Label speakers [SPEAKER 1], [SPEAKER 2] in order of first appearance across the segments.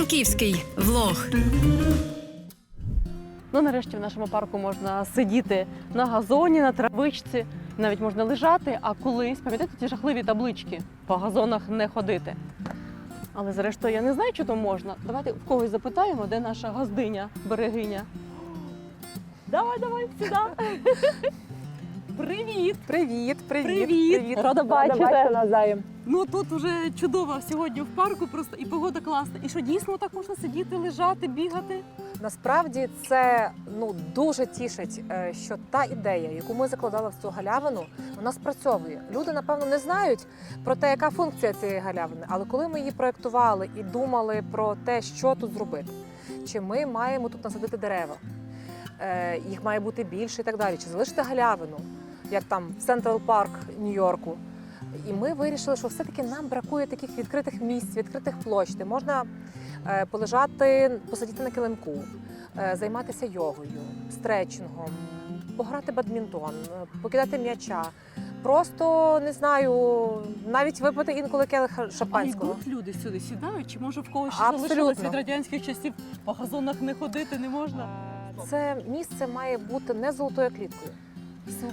[SPEAKER 1] Івано-Франківський влог.
[SPEAKER 2] Ну, нарешті в нашому парку можна сидіти на газоні, на травичці, навіть можна лежати, а колись, пам'ятаєте, ті жахливі таблички по газонах не ходити. Але зрештою я не знаю, чи то можна. Давайте в когось запитаємо, де наша газдиня, берегиня. Давай, давай, сюди. Привіт!
[SPEAKER 3] Привіт, привіт,
[SPEAKER 2] Привіт. Рада бачити.
[SPEAKER 3] навзаєм.
[SPEAKER 2] Ну тут уже чудово сьогодні в парку, просто і погода класна. І що дійсно так можна сидіти, лежати, бігати?
[SPEAKER 3] Насправді це ну дуже тішить, е, що та ідея, яку ми закладали в цю галявину, вона спрацьовує. Люди, напевно, не знають про те, яка функція цієї галявини. Але коли ми її проєктували і думали про те, що тут зробити, чи ми маємо тут насадити дерева, е, їх має бути більше і так далі, чи залишити галявину, як там в Централ Парк Нью-Йорку. І ми вирішили, що все-таки нам бракує таких відкритих місць, відкритих площ, де можна е, полежати, посидіти на килимку, е, займатися йогою, стретчингом, пограти бадмінтон, е, покидати м'яча. Просто не знаю, навіть випити інколи келих
[SPEAKER 2] А
[SPEAKER 3] шампанського.
[SPEAKER 2] йдуть люди сюди сідають? Чи може в когось ще залишилось від радянських часів по газонах не ходити не можна?
[SPEAKER 3] Це місце має бути не золотою кліткою.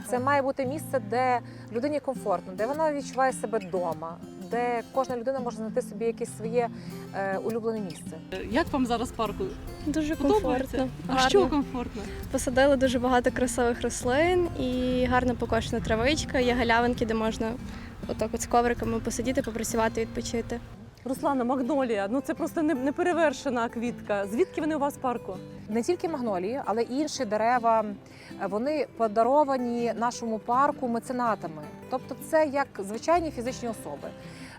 [SPEAKER 3] Це має бути місце, де людині комфортно, де вона відчуває себе вдома, де кожна людина може знайти собі якесь своє е, улюблене місце.
[SPEAKER 2] Як вам зараз парку?
[SPEAKER 4] Дуже
[SPEAKER 2] Подобається?
[SPEAKER 4] комфортно.
[SPEAKER 2] А
[SPEAKER 4] гарно.
[SPEAKER 2] що комфортно?
[SPEAKER 4] Посадили дуже багато красивих рослин і гарно покошена травичка. Є галявинки, де можна отак от з ковриками посидіти, попрацювати, відпочити.
[SPEAKER 2] Руслана, магнолія. Ну це просто неперевершена квітка. Звідки вони у вас в парку?
[SPEAKER 3] Не тільки магнолії, але й інші дерева. Вони подаровані нашому парку меценатами. Тобто, це як звичайні фізичні особи.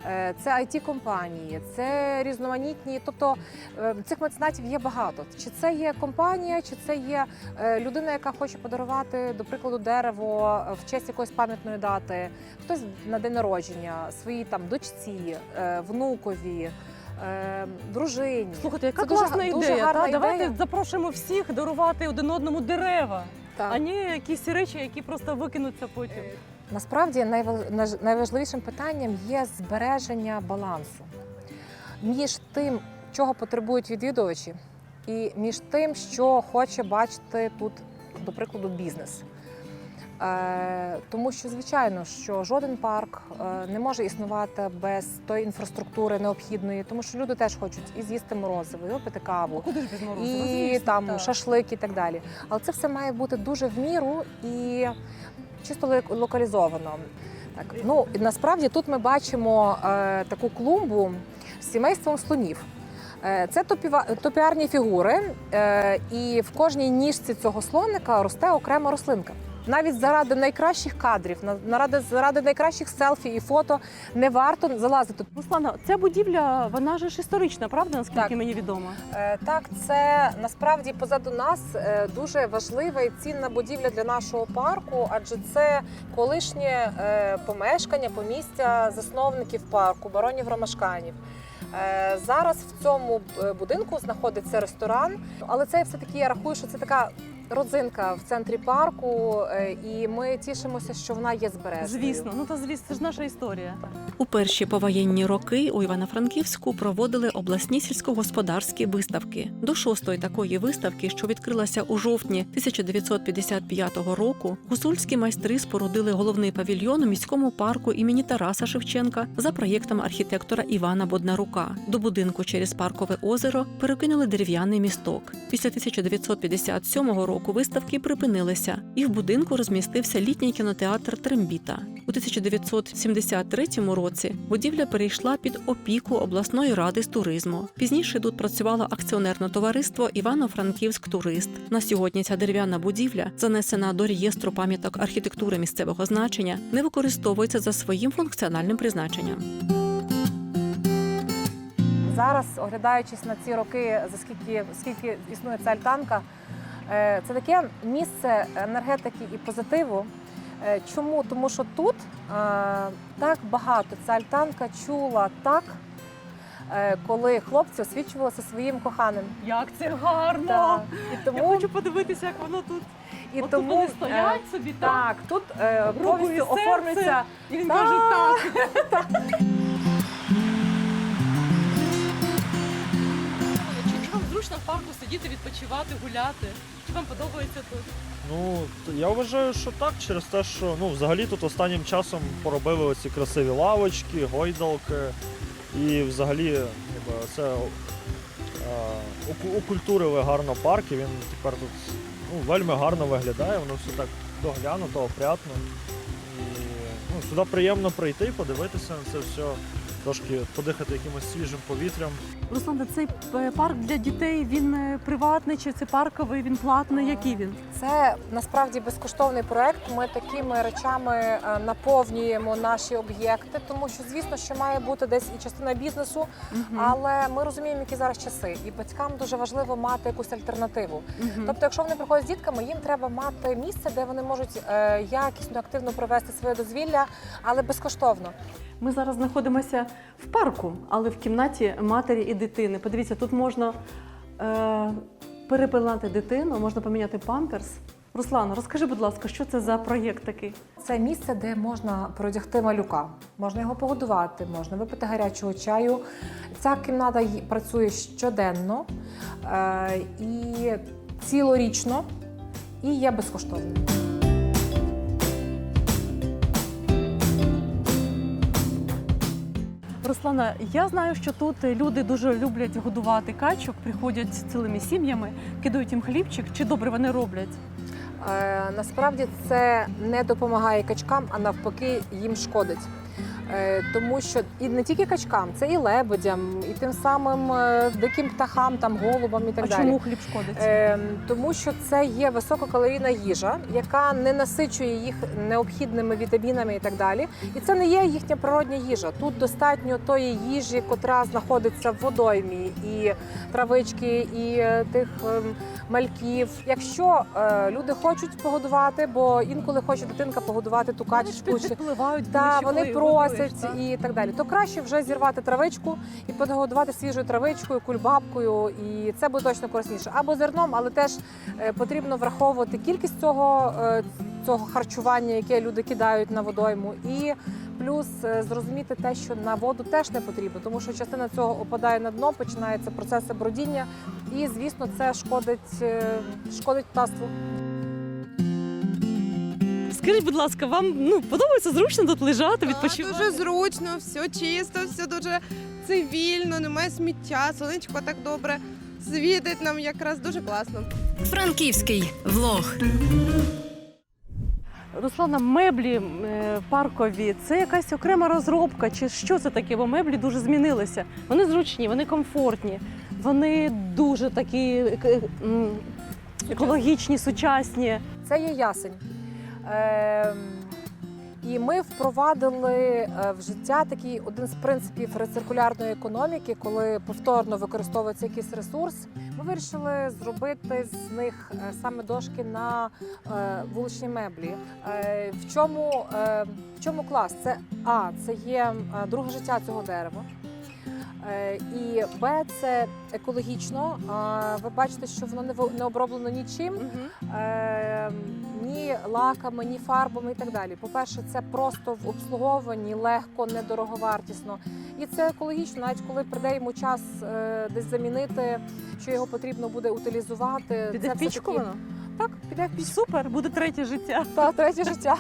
[SPEAKER 3] Е, Це it компанії це різноманітні. Тобто е, цих меценатів є багато. Чи це є компанія, чи це є е, людина, яка хоче подарувати, до прикладу, дерево в честь якоїсь пам'ятної дати, хтось на день народження, своїй там дочці, внукові, дружині.
[SPEAKER 2] Слухайте, яка
[SPEAKER 3] Це
[SPEAKER 2] класна
[SPEAKER 3] дуже
[SPEAKER 2] ідея.
[SPEAKER 3] гарна
[SPEAKER 2] та? Давайте
[SPEAKER 3] ідея.
[SPEAKER 2] запрошуємо всіх дарувати один одному дерева,
[SPEAKER 3] Так.
[SPEAKER 2] а не якісь речі, які просто викинуться потім.
[SPEAKER 3] Насправді найваж- найважливішим питанням є збереження балансу між тим, чого потребують відвідувачі, і між тим, що хоче бачити тут, до прикладу, бізнес. Е, тому що, звичайно, що жоден парк е, не може існувати без тої інфраструктури необхідної, тому що люди теж хочуть і з'їсти морозиво, і випити каву,
[SPEAKER 2] Куди ж без морозива?
[SPEAKER 3] і
[SPEAKER 2] Звісно,
[SPEAKER 3] там
[SPEAKER 2] так.
[SPEAKER 3] шашлик і так далі. Але це все має бути дуже в міру і чисто ло- локалізовано. Так, ну і насправді тут ми бачимо е, таку клумбу з сімейством слонів. Е, Це топіва- топіарні фігури, е, і в кожній ніжці цього слоника росте окрема рослинка. Навіть заради найкращих кадрів, на- наради заради найкращих селфі і фото не варто залазити
[SPEAKER 2] Руслана, ця будівля, вона ж історична, правда, наскільки
[SPEAKER 3] Так.
[SPEAKER 2] мені відомо?
[SPEAKER 3] Е, Так, це насправді позаду нас е, дуже важлива і цінна будівля для нашого парку, адже це колишнє е, помешкання, помістя засновників парку, баронів Ромашканів. Е, Зараз в цьому будинку знаходиться ресторан, але це все таки я рахую, що це така родзинка в центрі парку, е, і ми тішимося, що вона є збереженою.
[SPEAKER 2] Звісно, ну та звісно, це ж наша історія.
[SPEAKER 1] У перші повоєнні роки у Івано-Франківську проводили обласні сільськогосподарські виставки. До шостої такої виставки, що відкрилася у жовтні 1955 року, гусульські майстри спорудили головний павільйон у міському парку імені Тараса Шевченка за проєктом архітектора Івана Боднарука. До будинку через паркове озеро перекинули дерев'яний місток. Після 1957 року виставки припинилися, і в будинку розмістився літній кінотеатр Трембіта. У 1973 році будівля перейшла під опіку обласної ради з туризму. Пізніше тут працювало акціонерне товариство Івано-Франківськ Турист. На сьогодні ця дерев'яна будівля, занесена до реєстру пам'яток архітектури місцевого значення, не використовується за своїм функціональним призначенням.
[SPEAKER 3] Зараз, оглядаючись на ці роки, за скільки, скільки існує ця альтанка, це таке місце енергетики і позитиву. Е, Чому? Тому що тут е, так багато ця альтанка чула так, е, коли хлопці освічувалися своїм коханим.
[SPEAKER 2] Як це гарно!
[SPEAKER 3] Так. І
[SPEAKER 2] Я хочу подивитися, як воно тут.
[SPEAKER 3] і
[SPEAKER 2] От
[SPEAKER 3] тому
[SPEAKER 2] вони
[SPEAKER 3] е,
[SPEAKER 2] стоять собі, так?
[SPEAKER 3] так, тут е, повністю оформлюється.
[SPEAKER 2] І він
[SPEAKER 3] Так.
[SPEAKER 2] каже так. відпочивати, гуляти. Чи вам подобається тут?
[SPEAKER 5] Ну, я вважаю, що так, через те, що ну, взагалі тут останнім часом поробили оці красиві лавочки, гойдалки. І взагалі ніби, це е, окультурили гарно парк, і він тепер тут ну, вельми гарно виглядає, воно все так доглянуто, опрятно. І ну, сюди приємно прийти, подивитися на це все, трошки подихати якимось свіжим повітрям.
[SPEAKER 2] Руслан, цей е, парк для дітей він е, приватний чи це парковий, він платний? Який він?
[SPEAKER 3] Це насправді безкоштовний проект. Ми такими речами е, наповнюємо наші об'єкти, тому що звісно, що має бути десь і частина бізнесу, але ми розуміємо, які зараз часи, і батькам дуже важливо мати якусь альтернативу.
[SPEAKER 2] Мгм.
[SPEAKER 3] Тобто, якщо вони приходять з дітками, їм треба мати місце, де вони можуть якісно активно провести своє дозвілля, але безкоштовно.
[SPEAKER 2] Ми зараз знаходимося в парку, але в кімнаті матері і дитини. Подивіться, тут можна е, перепилати дитину, можна поміняти памперс. Руслан, розкажи, будь ласка, що це за проєкт такий?
[SPEAKER 3] Це місце, де можна продягти малюка, можна його погодувати, можна випити гарячого чаю. Ця кімната працює щоденно е, і цілорічно, і є безкоштовною.
[SPEAKER 2] Руслана, я знаю, що тут люди дуже люблять годувати качок, приходять цілими сім'ями, кидають їм хлібчик. Чи добре вони роблять?
[SPEAKER 3] Е, насправді це не допомагає качкам, а навпаки їм шкодить. Е, тому що і не тільки качкам, це і лебедям, і тим самим е, диким птахам, там голубам і так
[SPEAKER 2] а
[SPEAKER 3] далі.
[SPEAKER 2] чому хліб шкодить?
[SPEAKER 3] Е, тому що це є висококалорійна їжа, яка не насичує їх необхідними вітамінами і так далі. І це не є їхня природня їжа. Тут достатньо тої їжі, котра знаходиться в водоймі, і травички, і тих ем, мальків. Якщо е, люди хочуть погодувати, бо інколи хоче дитинка погодувати ту
[SPEAKER 2] Вони ж
[SPEAKER 3] чи- та вони просять
[SPEAKER 2] так?
[SPEAKER 3] і так далі. То краще вже зірвати травичку і подогодувати свіжою травичкою, кульбабкою, і це буде точно корисніше. Або зерном, але теж е, потрібно враховувати кількість цього, е, цього харчування, яке люди кидають на водойму, і плюс е, зрозуміти те, що на воду теж не потрібно, тому що частина цього опадає на дно, починається процеси бродіння, і звісно, це шкодить, шкодить птаству.
[SPEAKER 2] Скажіть, будь ласка, вам ну подобається зручно тут лежати,
[SPEAKER 6] Так,
[SPEAKER 2] відпочивати?
[SPEAKER 6] Дуже зручно, все чисто, все дуже цивільно, немає сміття, сонечко так добре світить нам якраз дуже класно.
[SPEAKER 7] Франківський влог.
[SPEAKER 2] Руслана, меблі е, паркові це якась окрема розробка, чи що це таке? Бо меблі дуже змінилися. Вони зручні, вони комфортні, вони дуже такі е, м, екологічні, сучасні.
[SPEAKER 3] Це є ясень. Ем, і ми впровадили е, в життя такий один з принципів рециркулярної економіки, коли повторно використовується якийсь ресурс. Ми вирішили зробити з них е, саме дошки на е, вуличні меблі. В чому, в чому клас? Це А, це є друге життя цього дерева. І Б, це екологічно. Ви бачите, що воно не оброблено нічим е, ні лаками, ні фарбами і так далі. По-перше, це просто в обслуговуванні, легко, недороговартісно. І це екологічно, навіть коли прийде йому час е, десь замінити, що його потрібно буде утилізувати.
[SPEAKER 2] Піде в пічку воно?
[SPEAKER 3] Так, піде в пічку.
[SPEAKER 2] Супер, буде третє життя.
[SPEAKER 3] Та третє життя.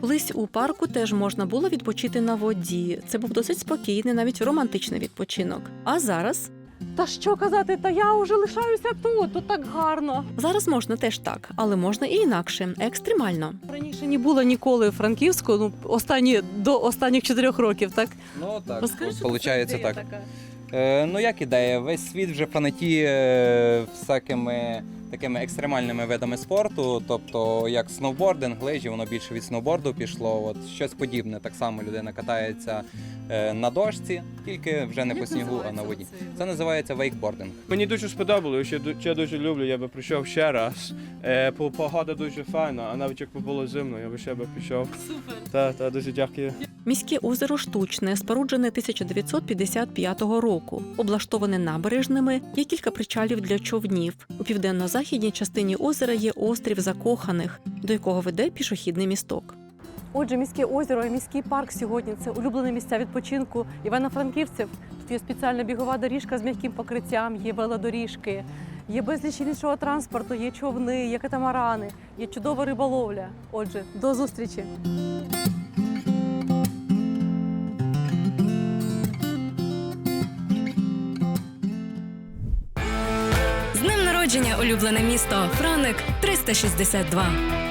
[SPEAKER 1] Колись у парку теж можна було відпочити на воді. Це був досить спокійний, навіть романтичний відпочинок. А зараз
[SPEAKER 2] Та що казати, та я вже лишаюся тут, тут так гарно.
[SPEAKER 1] зараз можна теж так, але можна і інакше, екстремально.
[SPEAKER 2] Раніше не було ніколи в Франківську, ну останні до останніх чотирьох років, так?
[SPEAKER 8] Ну так,
[SPEAKER 2] Розкажи, що це
[SPEAKER 8] виходить так.
[SPEAKER 2] така?
[SPEAKER 8] Е, ну як ідея? Весь світ вже фанатіє е, всякими такими екстремальними видами спорту, тобто як сноубординг, лижі, воно більше від сноуборду пішло. От щось подібне. Так само людина катається на дошці, тільки вже не
[SPEAKER 2] Як
[SPEAKER 8] по снігу, а на воді. Це називається вейкбординг.
[SPEAKER 9] Мені дуже сподобалося, ще, ду- ще дуже люблю, я би прийшов ще раз. Е, по- погода дуже файна, а навіть якби було зимно, я би ще би пішов.
[SPEAKER 2] Супер.
[SPEAKER 9] Та, та, дуже дякую.
[SPEAKER 1] Міське озеро штучне, споруджене 1955 року, облаштоване набережними, є кілька причалів для човнів. У південно-західній частині озера є острів закоханих, до якого веде пішохідний місток.
[SPEAKER 2] Отже, міське озеро і міський парк сьогодні це улюблене місця відпочинку івано-франківців. Тут є спеціальна бігова доріжка з м'яким покриттям, є велодоріжки, є безліч іншого транспорту, є човни, є катамарани, є чудова риболовля. Отже, до зустрічі.
[SPEAKER 7] З днем народження улюблене місто Франик 362.